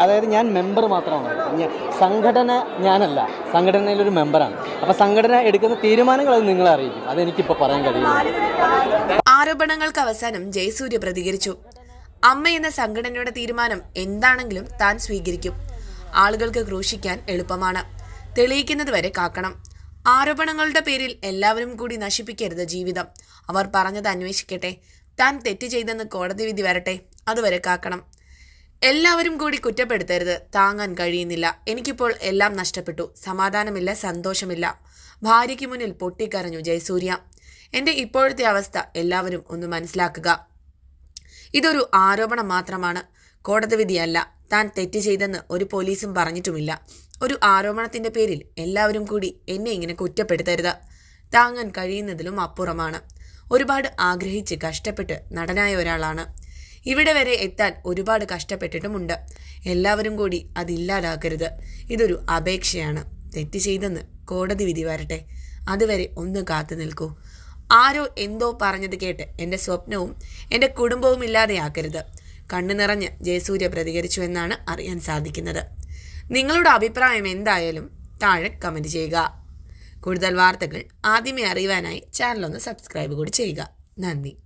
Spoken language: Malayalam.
അതായത് ഞാൻ മെമ്പർ മാത്രമാണ്. സംഘടന ഞാനല്ല. സംഘടനയിലൊരു മെമ്പറാണ് അപ്പോൾ സംഘടന എടുക്കുന്ന തീരുമാനങ്ങൾ അത് നിങ്ങളെ അറിയിക്കും. അതെനിക്കിപ്പോൾ പറയാൻ കഴിയില്ല. ആരോപണങ്ങൾക്ക് അവസാനം ജയസൂര്യ പ്രതികരിച്ചു. അമ്മ എന്ന സംഘടനയുടെ തീരുമാനം എന്താണെങ്കിലും താൻ സ്വീകരിക്കും. ആളുകൾക്ക് ക്രൂശിക്കാൻ എളുപ്പമാണ്. തെളിയിക്കുന്നത് വരെ കാക്കണം. ആരോപണങ്ങളുടെ പേരിൽ എല്ലാവരും കൂടി നശിപ്പിക്കരുത് ജീവിതം. അവർ പറഞ്ഞത് അന്വേഷിക്കട്ടെ. താൻ തെറ്റ് ചെയ്തെന്ന് കോടതി വിധി വരട്ടെ. അതുവരെ കാക്കണം. എല്ലാവരും കൂടി കുറ്റപ്പെടുത്തരുത്. താങ്ങാൻ കഴിയുന്നില്ല. എനിക്കിപ്പോൾ എല്ലാം നഷ്ടപ്പെട്ടു. സമാധാനമില്ല സന്തോഷമില്ല. ഭാര്യയ്ക്ക് മുന്നിൽ പൊട്ടിക്കരഞ്ഞു ജയസൂര്യ. എന്റെ ഇപ്പോഴത്തെ അവസ്ഥ എല്ലാവരും ഒന്ന് മനസ്സിലാക്കുക. ഇതൊരു ആരോപണം മാത്രമാണ്. കോടതി വിധിയല്ല താൻ തെറ്റ് ചെയ്തെന്ന് ഒരു പോലീസും പറഞ്ഞിട്ടുമില്ല. ഒരു ആരോപണത്തിന്റെ പേരിൽ എല്ലാവരും കൂടി എന്നെ ഇങ്ങനെ കുറ്റപ്പെടുത്തരുത്. താങ്ങാൻ കഴിയുന്നതിലും അപ്പുറമാണ്. ഒരുപാട് ആഗ്രഹിച്ച് കഷ്ടപ്പെട്ട് നടനായ ഒരാളാണ്. ഇവിടെ വരെ എത്താൻ ഒരുപാട് കഷ്ടപ്പെട്ടിട്ടുമുണ്ട്. എല്ലാവരും കൂടി അതില്ലാതാക്കരുത് ഇതൊരു അപേക്ഷയാണ്. തെറ്റ് ചെയ്തെന്ന് കോടതി വിധി വരട്ടെ. അതുവരെ ഒന്ന് കാത്തു നിൽക്കൂ. ആരോ എന്തോ പറഞ്ഞത് കേട്ട് എന്റെ സ്വപ്നവും എന്റെ കുടുംബവും ഇല്ലാതെയാക്കരുത് കണ്ണു നിറഞ്ഞ് ജയസൂര്യ പ്രതികരിച്ചു എന്നാണ് അറിയാൻ സാധിക്കുന്നത്. നിങ്ങളുടെ അഭിപ്രായം എന്തായാലും താഴെ കമന്റ് ചെയ്യുക. കൂടുതൽ വാർത്തകൾ ആദ്യമേ അറിയുവാനായി ചാനൽ ഒന്ന് സബ്സ്ക്രൈബ് കൂടി ചെയ്യുക. നന്ദി.